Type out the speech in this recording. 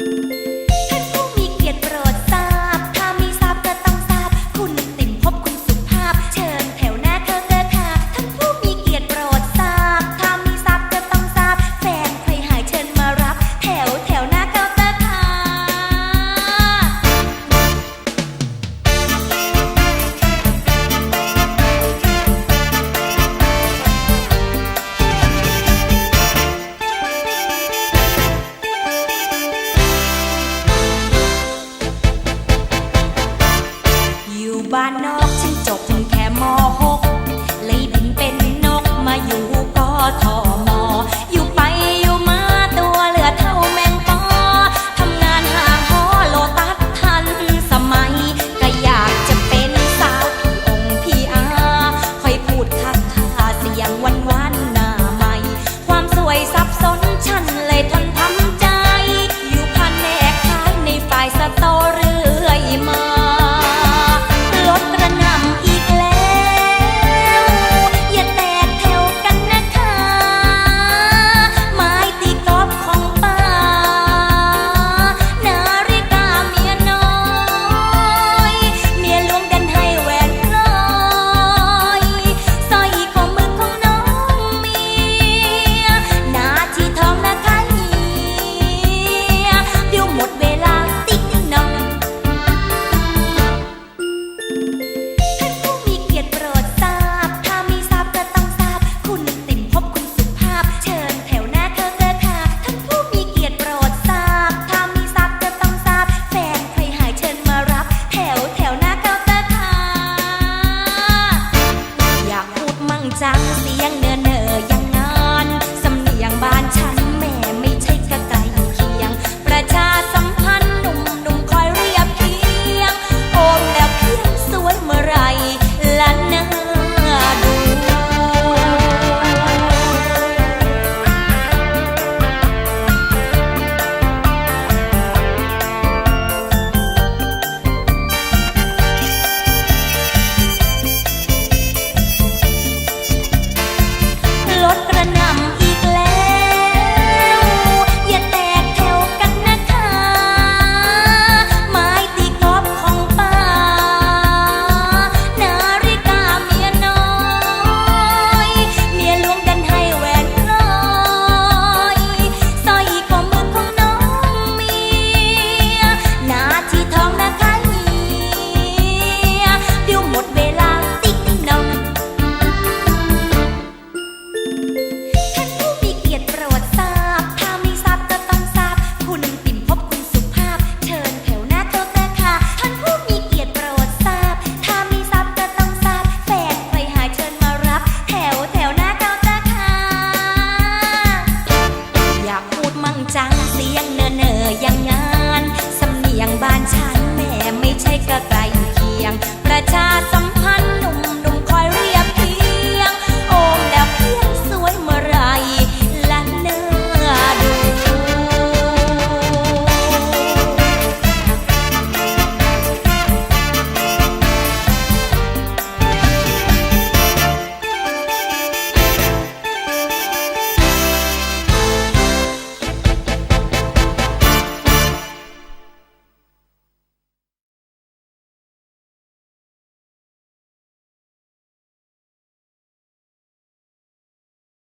Música จบแค่ม .6 เลยบินเป็นนกมาอยู่กอทอ time.